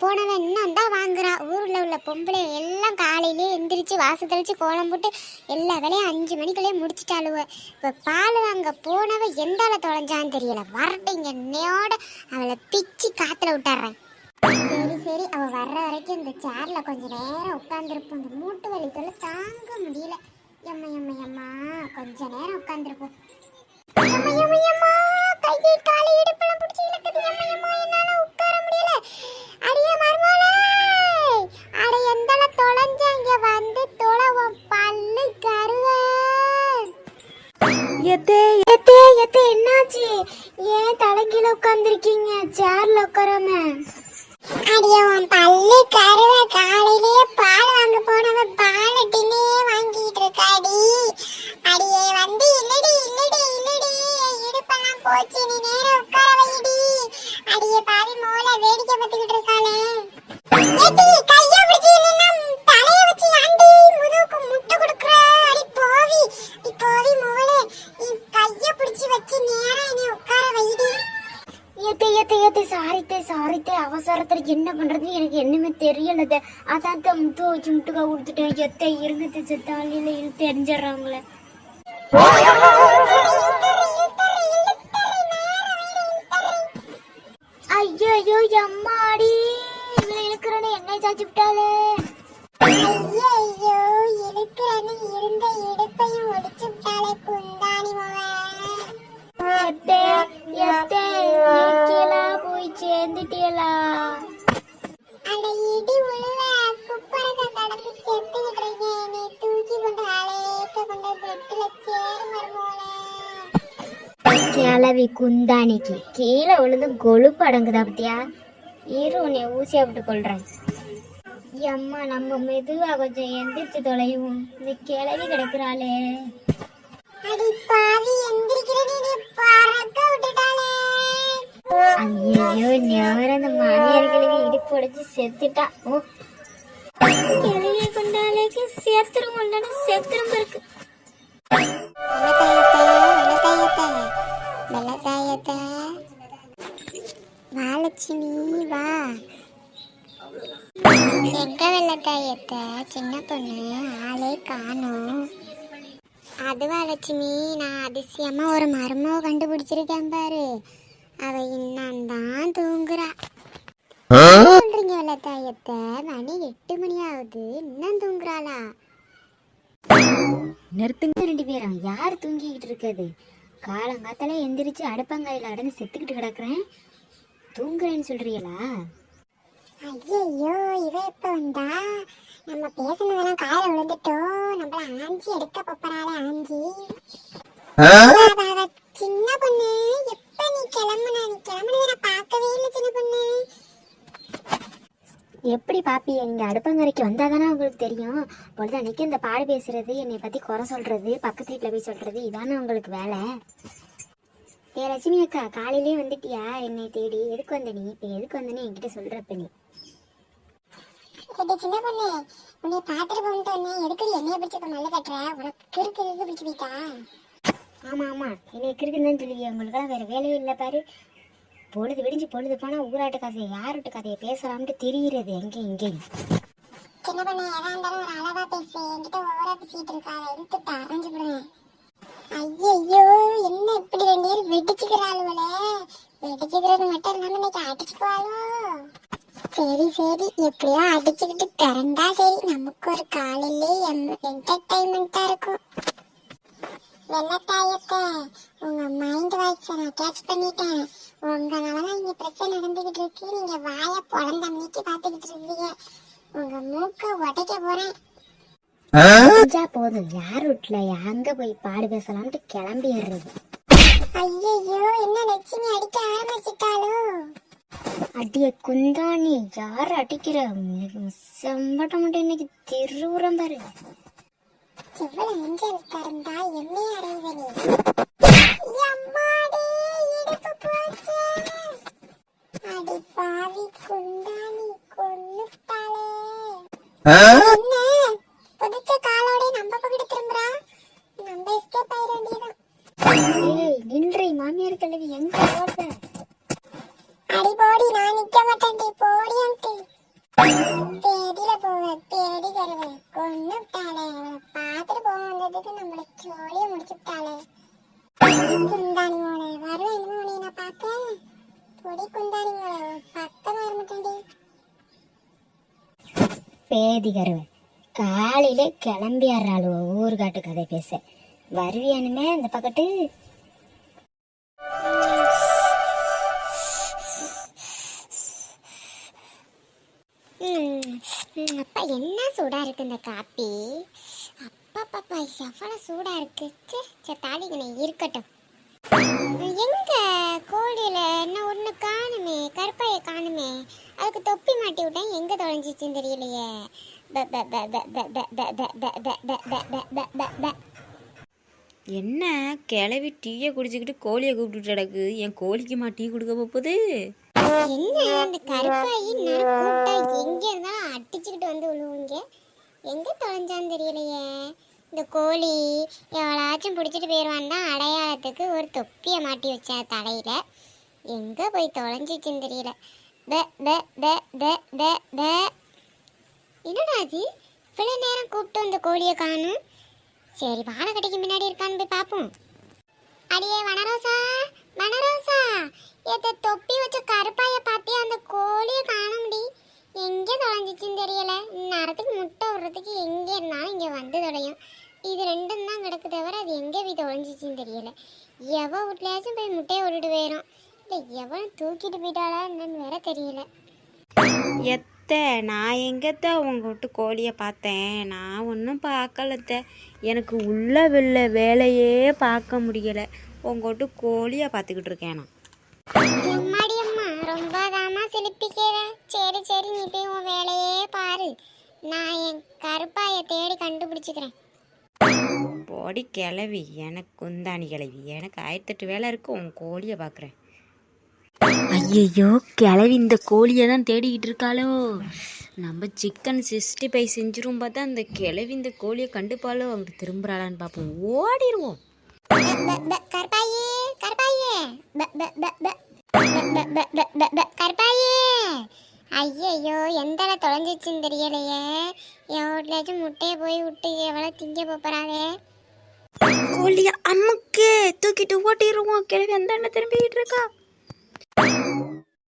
போனவன் இன்னும் தான் வாங்குறான் ஊரில் உள்ள பொம்பளை எல்லாம் காலையிலே எந்திரிச்சு வாச தெளிச்சு கோலம் போட்டு எல்லா வேலையும் அஞ்சு மணிக்குள்ளே முடிச்சிட்டாளுவ. இப்போ பால் வாங்க போனவ அளவு தொலைஞ்சான்னு தெரியல. வரட்டும் என்னையோட அவளை பிச்சு காற்றுல விட்டுறேன். சரி சரி. அவ வர்ற வரைக்கும் இந்த சேர்ல கொஞ்ச நேரம் உட்காந்துருப்போம் இந்த மூட்டு வலி தொல்லை தாங்க முடியல. எம்மா எம்மா எம்மா. கொஞ்ச நேரம் உட்காந்துருப்போம் எம்மா எம்மா எம்மா. கையை காலை எத்தே எத்தே எத்தே என்னாச்சு? ஏன் தலைகீழ உட்கார்ந்திருக்கீங்க? சேர்ல உட்காராம? அடியே உன் பல்லு கருவ காலையிலேயே பால் வாங்க போனவ பால் டின்னே வாங்கிட்டு இருக்காடி. அடியே வந்து இல்லடி இல்லடி இல்லடி என் இடுப்பெல்லாம் போச்சு நீ நேரா உட்கார வைடி அடியே பாவி மோள வேடிக்கை பார்த்துக்கிட்டு சாரித்தே அவசரத்துல என்ன பண்றது எனக்கு என்னமே தெரியலத அதான் தான் முத்து வச்சு முட்டுக்கா கொடுத்துட்டேன். எத்த இருங்கத்தை செத்தாலியில இழுத்து எரிஞ்சிடுறாங்களே ஐயோ ஐயோ அம்மாடி இவளை இழுக்கிறேன்னு என்ன சாச்சு விட்டாளே கிளவி குந்தானிக்கு. கீழே விழுந்து கொழுப்பு அடங்குதா பத்தியா? இரு உன்னை ஊசியா விட்டு கொள்றேன். அம்மா நம்ம மெதுவா கொஞ்சம் எந்திரிச்சு தொலைவும். இந்த கிளவி கிடக்குறாளே. ஐயோ நேரம் அந்த மாமியார் கிழவி இடுப்பு உடைச்சு செத்துட்டா. ஓ. கிளவிய கொண்டாலேக்கு சேர்த்துரும் கொண்டாட செத்துரும் வெள்ளத்தாயத்தை சின்ன பொண்ணு ஆளே காணோம். அதுவா லட்சுமி நான் அதிசயமா ஒரு மர்மோ கண்டுபிடிச்சிருக்கேன் பாரு. அவ இன்னும் தான் தூங்குறா. சொல்றீங்க வெள்ளத்தாயத்தை மணி எட்டு மணி ஆகுது இன்னும் தூங்குறாளா? நிறுத்துங்க ரெண்டு பேரும். யார் தூங்கிக்கிட்டு இருக்குது காலங்காத்தால எந்திரிச்சு அடுப்பங்காயில அடந்து செத்துக்கிட்டு கிடக்குறேன். தூங்குறேன்னு சொல்றீங்களா? ஐயோ இவ எப்ப வந்தா? நம்ம பேசுனதெல்லாம் கால விழுந்துட்டோம் நம்மள ஆஞ்சி எடுக்க போப்பறாள ஆஞ்சி. சின்ன பொண்ணு. எப்ப நீ கிளம்புன? நீ கிளம்புனத நான் பார்க்கவே இல்லை சின்ன பொண்ணு. எப்படி பாப்பி? நீங்க அடுப்பங்கரைக்கு வந்தாதானே உங்களுக்கு தெரியும். பொழுது அன்னைக்கு இந்த பாடு பேசுறது என்னை பத்தி குறை சொல்றது பக்கத்து வீட்டுல போய் சொல்றது இதானே உங்களுக்கு வேலை. ஏ லட்சுமி அக்கா காலையிலே வந்துட்டியா? என்னை தேடி. எதுக்கு வந்த நீ? இப்ப எதுக்கு வந்தனே என்கிட்ட சொல்றப்ப நீ. கேட்ட சின்ன பொண்ணு. உன்னை பார்த்துட்டு போன்ட்டு வந்தேன். எதுக்கு என்னைய பிடிச்சி இப்ப மல்ல கட்டுற? உனக்கு கிறுக்கு கிறுக்கு பிடிச்சி போயிட்டா? ஆமா ஆமா. என்னை இருக்குன்னு சொல்லுவீங்க உங்களுக்கெல்லாம் வேற வேலையே இல்லை பாரு. பொழுது விடிஞ்சு பொழுது போனா ஊராட்டு கதையை யாருட்டு கதையை பேசலாம்னு தெரிகிறது எங்கேயும் இங்கேயும். சின்ன பொண்ணு எதா இருந்தாலும் ஒரு அளவா பேசு. என்கிட்ட ஓவரா பேசிட்டு இருக்காத இழுத்துட்டா அரைஞ்சு விடுவேன் ஐயோ என்ன இப்படி ரெண்டு பேரும் வெடிச்சுக்கிறாளுவலே வெடிச்சுக்கிறது மட்டும் இல்லாம இன்னைக்கு அடிச்சுக்குவாளோ? சரி சரி. எப்படியோ அடிச்சுக்கிட்டு பிறந்தா சரி. நமக்கு ஒரு காலையிலே என்டர்டைன்மெண்டா இருக்கும். வெள்ளத்தாயத்தை உங்க மைண்ட் வாய்ஸை நான் கேட்ச் பண்ணிட்டேன். உங்களால இங்க பிரச்சனை நடந்துகிட்டு இருக்கு. நீங்க வாய பொழந்த மீக்கி பாத்துக்கிட்டு இருக்கீங்க உங்க மூக்க உடைக்க போறேன். போதும். யார் வீட்டுல அங்க போய் பாடு பேசலாம்னு கிளம்பிடுறது? ஐயோ என்ன லட்சுமி அடிக்க ஆரம்பிச்சிட்டாளோ? அடிய குந்தாணி யார் அடிக்கிற? செம்பட்ட மட்டும் இன்னைக்கு திருவுரம் பாரு. எவ்வளவு அஞ்சல் கறந்தா எம்மே அடைவனே எம்மாடி இடுப்பு போச்சே. அடி பாவி குந்தாணி கொன்னுட்டாளே. பேதி கருவை காலையில கிளம்பிடுறாளுவ ஊர்காட்டு கதை பேச. வருவியானுமே அந்த பக்கத்து. அப்பா என்ன சூடா இருக்கு இந்த காப்பி? அப்பா பாப்பா எவ்வளவு சூடா இருக்கு. சே சே இருக்கட்டும். எங்க கோழியில என்ன ஒண்ணு காணுமே கருப்பாயை காணுமே அதுக்கு தொப்பி மாட்டி விட்டா எங்க தொலைஞ்சிச்சுன்னு தெரியலையே என்ன கிளவி டீயை குடிச்சுக்கிட்டு கோழியை கூப்பிட்டு கிடக்கு என் கோழிக்குமா டீ கொடுக்க போகுது என்ன அந்த கருப்பாயி நான் எங்க இருந்தாலும் அடிச்சுக்கிட்டு வந்து விழுவுங்க எங்க தொலைஞ்சான்னு தெரியலையே இந்த கோழி எவ்வளாச்சும் பிடிச்சிட்டு போயிடுவான் தான் அடையாளத்துக்கு ஒரு தொப்பியை மாட்டி வச்சா தலையில். எங்கே போய் தொலைஞ்சிச்சுன்னு தெரியல. ப ப ப ப ப ப என்னடா அது இவ்வளோ நேரம் கூப்பிட்டு அந்த கோழியை காணும். சரி வாழை கடைக்கு முன்னாடி இருக்கான்னு போய் பார்ப்போம் அடியே வனரோசா வனரோசா. எத்த தொப்பி வச்ச கருப்பாயை பார்த்தே அந்த கோழியை காண தொலைஞ்சிச்சுன்னு தெரியல. நேரத்துக்கு முட்டை விடுறதுக்கு எங்கே இருந்தாலும் இங்கே வந்து தொலையும். இது ரெண்டும் தான் கிடக்கு தவிர அது எங்கே போய் தொலைஞ்சிச்சுன்னு தெரியல. எவ வீட்லயாச்சும் போய் முட்டையை விட்டுட்டு போயிடும் இல்லை எவன் தூக்கிட்டு போயிட்டாளா என்னன்னு வேற தெரியல. எத்த நான் எங்கத்த உங்க விட்டு கோழியை பார்த்தேன்? நான் ஒன்றும் பார்க்கலத்த. எனக்கு உள்ள வெளில வேலையே பார்க்க முடியலை. உங்க விட்டு கோழியை பார்த்துக்கிட்டு இருக்கேன் நான் எம்மாடி அம்மா ரொம்ப தாமா சிலிப்பிக்கிற சரி சரி நீ போய் உன் வேலையே பாரு நான் என் கருப்பாய தேடி கண்டுபிடிச்சிக்கிறேன் போடி கிளவி எனக்கு குந்தாணி கிளவி எனக்கு ஆயிரத்தெட்டு வேலை இருக்கு உன் கோழியை பார்க்குறேன் ஐயையோ கிளவி இந்த கோழியை தான் தேடிக்கிட்டு இருக்காளோ நம்ம சிக்கன் சிக்ஸ்டி ஃபைவ் செஞ்சிரும் பார்த்தா அந்த கிளவி இந்த கோழியை கண்டுப்பாளோ அங்கிட்டு திரும்புறாளான்னு பார்ப்போம் ஓடிடுவோம் கருப்பாயே கருப்பாயே கருப்பாயே தொலைஞ்சிச்சுன்னு தெரியலையே. என் வீட்லயாச்சும் முட்டையை போய் விட்டு எவ்வளோ திங்க போகிறாளே கோழியா அம்முக்கு தூக்கிட்டு ஓட்டிடுவோம் கிழவி அந்த திரும்பிக்கிட்டு இருக்கா?